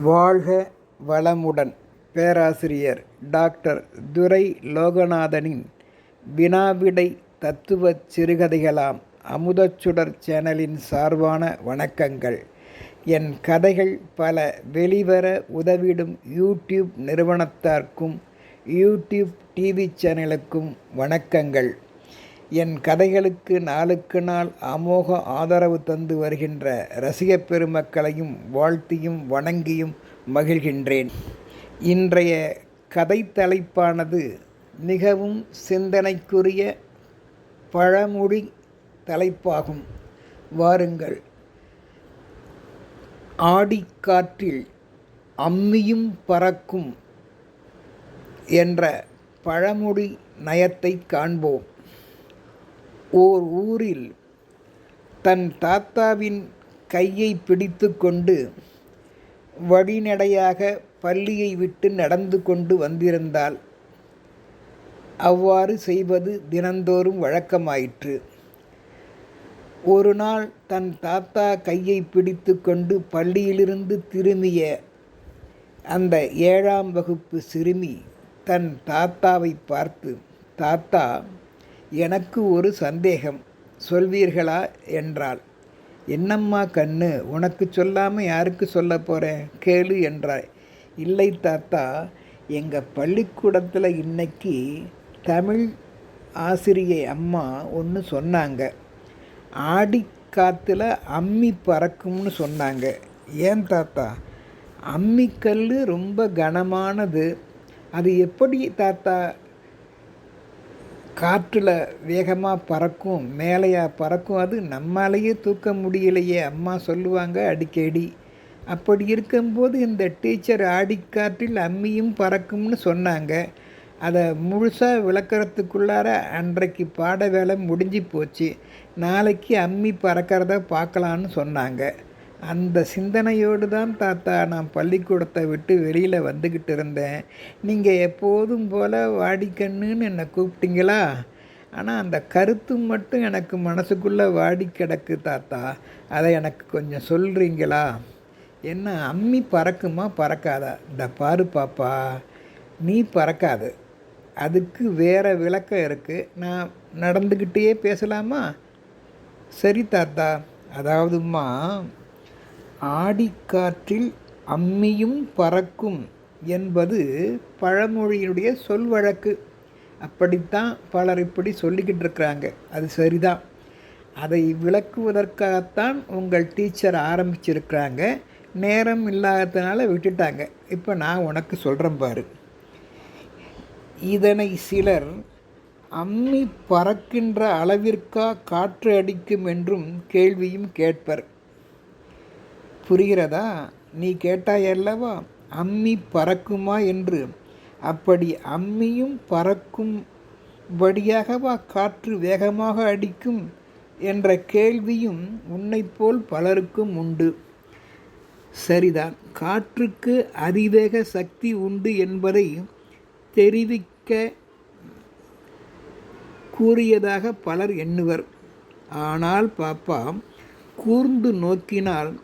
வாழ்க வளமுடன் பேராசிரியர் டாக்டர் துரை லோகநாதனின் வினாவிடை தத்துவச் சிறுகதைகளாம் அமுதச்சுடர் சேனலின் சார்பான வணக்கங்கள். என் கதைகள் பல வெளிவர உதவிடும் யூடியூப் நிறுவனத்தார்க்கும் யூடியூப் டிவி சேனலுக்கும் வணக்கங்கள். என் கதைகளுக்கு நாளுக்கு நாள் அமோக ஆதரவு தந்து வருகின்ற ரசிகப் பெருமக்களையும் வாழ்த்தியும் வணங்கியும் மகிழ்கின்றேன். இன்றைய கதை தலைப்பானது மிகவும் சிந்தனைக்குரிய பழமொழி தலைப்பாகும். வாருங்கள். ஆடிக்காற்றில் அம்மியும் பறக்கும் என்ற பழமொழி நயத்தை காண்போம். ஓர் ஊரில் தன் தாத்தாவின் கையை பிடித்து கொண்டு வழிநடையாக பள்ளியை விட்டு நடந்து கொண்டு வந்திருந்தாள். அவ்வாறு செய்வது தினந்தோறும் வழக்கமாயிற்று. ஒரு நாள் தன் தாத்தா கையை பிடித்து கொண்டு பள்ளியிலிருந்து திரும்பிய அந்த ஏழாம் வகுப்பு சிறுமி தன் தாத்தாவை பார்த்து தாத்தா எனக்கு ஒரு சந்தேகம். சொல்வீர்களா? என்றாள். என்னம்மா கண்ணு உனக்கு சொல்லாமல் யாருக்கு சொல்ல போகிறேன் கேளு என்றாய் இல்லை தாத்தா எங்கள் பள்ளிக்கூடத்தில் இன்னைக்கு தமிழ் ஆசிரியை அம்மா ஒன்று சொன்னாங்க. ஆடி காற்றுல அம்மி பறக்கும்னு சொன்னாங்க. ஏன் தாத்தா? அம்மிக்கல் ரொம்ப கனமானது. அது எப்படி தாத்தா? காற்றில் வேகமாக பறக்கும் மேலையாக பறக்கும் அது நம்மாலேயே தூக்க முடியலையே அம்மா சொல்லுவாங்க அடிக்கடி. அப்படி இருக்கும்போது இந்த டீச்சர் ஆடிக்காற்றில் அம்மியும் பறக்கும்னு சொன்னாங்க. அதை முழுசாக விளக்கிறதுக்குள்ளார அன்றைக்கு பாட வேலை முடிஞ்சு போச்சு. நாளைக்கு அம்மி பறக்கிறத பார்க்கலான்னு சொன்னாங்க. அந்த சிந்தனையோடு தான் தாத்தா நான் பள்ளிக்கூடத்தை விட்டு வெளியில் வந்துக்கிட்டு இருந்தேன். நீங்கள் எப்போதும் போல் வாடிக்கண்ணுன்னு என்னை கூப்பிட்டீங்களா? ஆனால் அந்த கருத்து மட்டும் எனக்கு மனசுக்குள்ளே வாடி கிடக்கு தாத்தா. அதை எனக்கு கொஞ்சம் சொல்கிறீங்களா என்ன அம்மி பறக்குமா? பறக்காதா? இந்த பாரு பாப்பா நீ பறக்காது. அதுக்கு வேறு விளக்கம் இருக்குது நான் நடந்துக்கிட்டே பேசலாமா? சரி தாத்தா. அதாவதும்மா ஆடிக்காற்றில் அம்மியும் பறக்கும் என்பது பழமொழியினுடைய சொல் வழக்கு அப்படித்தான் பலர் இப்படி சொல்லிக்கிட்டு இருக்கிறாங்க. அது சரிதான். அதை விளக்குவதற்காகத்தான் உங்கள் டீச்சர் ஆரம்பிச்சிருக்கிறாங்க. நேரம் இல்லாததுனால விட்டுட்டாங்க. இப்போ நான் உனக்கு சொல்கிறேன் பாரு. இதனை சிலர் அம்மி பறக்கின்ற அளவிற்கா காற்று அடிக்கும் என்றும் கேள்வியும் கேட்பர். புரிகிறதா? நீ கேட்டாயல்லவா அம்மி பறக்குமா என்று. அப்படி அம்மியும் பறக்கும்படியாகவா காற்று வேகமாக அடிக்கும் என்ற கேள்வியும் உன்னைப்போல் பலருக்கும் உண்டு. சரிதான். காற்றுக்கு அதிவேக சக்தி உண்டு என்பதை தெரிவிக்க கூறியதாக பலர் எண்ணுவர். ஆனால் பாப்பா கூர்ந்து நோக்கினால்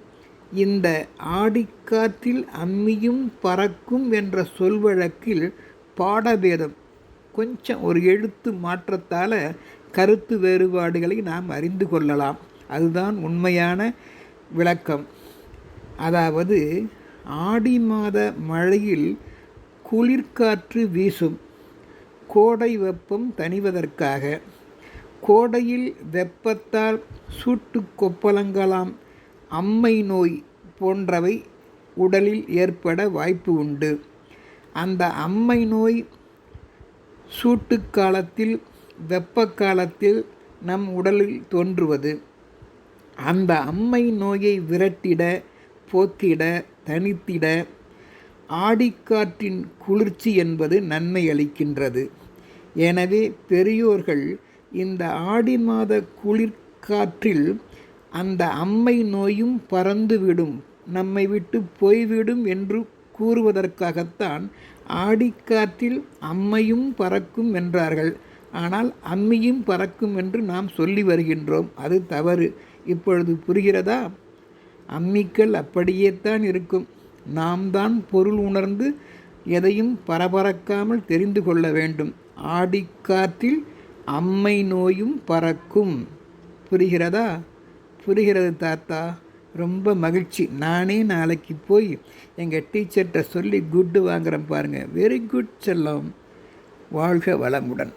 இந்த ஆடிக்காற்றில் அம்மியும் பறக்கும் என்ற சொல்வழக்கில் பாடபேதம் கொஞ்சம் ஒரு எழுத்து மாற்றத்தால் கருத்து வேறுபாடுகளை நாம் அறிந்து கொள்ளலாம். அதுதான் உண்மையான விளக்கம். அதாவது ஆடி மாத மழையில் குளிர்காற்று வீசும். கோடை வெப்பம் தணிவதற்காக. கோடையில் வெப்பத்தால் சூட்டு கொப்பளங்களாம் அம்மை நோய் போன்றவை உடலில் ஏற்பட வாய்ப்பு உண்டு. அந்த அம்மை நோய் சூட்டு காலத்தில் வெப்ப காலத்தில் நம் உடலில் தோன்றுவது. அந்த அம்மை நோயை விரட்டிட போக்கிட தனித்திட ஆடிக்காற்றின் குளிர்ச்சி என்பது நன்மை அளிக்கின்றது. எனவே பெரியோர்கள் இந்த ஆடி மாத குளிர்காற்றில் அந்த அம்மை நோயும் பறந்துவிடும் நம்மை விட்டு போய்விடும் என்று கூறுவதற்காகத்தான் ஆடிக்காற்றில் அம்மையும் பறக்கும் என்றார்கள். ஆனால் அம்மியும் பறக்கும் என்று நாம் சொல்லி வருகின்றோம். அது தவறு. இப்பொழுது புரிகிறதா? அம்மிக்கல் அப்படியே தான் இருக்கும். நாம் தான் பொருள் உணர்ந்து எதையும் பரபரக்காமல் தெரிந்து கொள்ள வேண்டும். ஆடிக்காற்றில் அம்மை நோயும் பறக்கும். புரிகிறதா? புரிகிறது தாத்தா. ரொம்ப மகிழ்ச்சி. நானே நாளைக்கு போய் எங்கள் டீச்சர்கிட்ட சொல்லி குட்டு வாங்குறேன் பாருங்கள் வெரி குட் செல்லம். வாழ்க வளமுடன்.